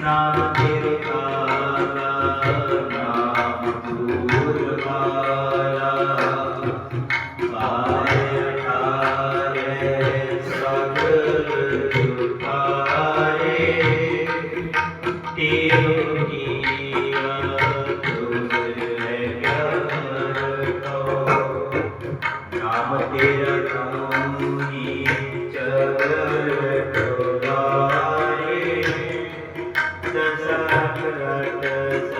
ਨਾਮ ਤੇਰੇ ਕਾਲਾ ਨਾਮ ਤੂੰ ਲਵਾ ਸਦਾ ਰਖ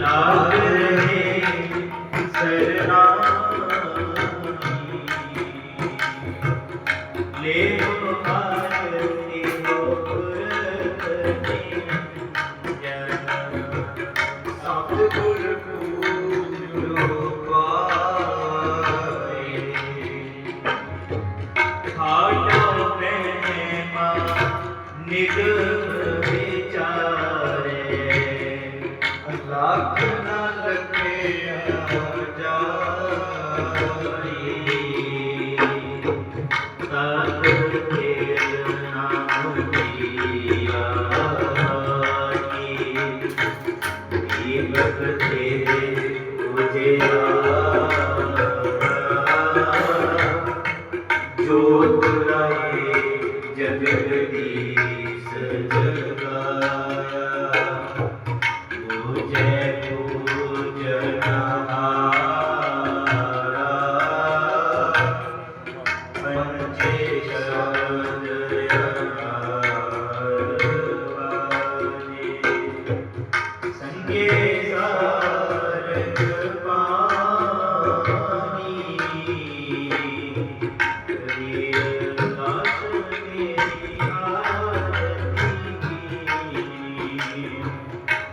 ਲਾਗ ਰਹੇ ਸਰਨਾ ਲੈ ਮੁਹਾਰਤੀ ਹੋਰਤ ਤੇ ਜਨ ਸਤਿਗੁਰ ਪੂਜੋ ਪਾਏ ਹਾਟੋ ਪਹਿਮਾ ਨਿਗਰ Look at me.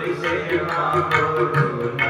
Please say you're not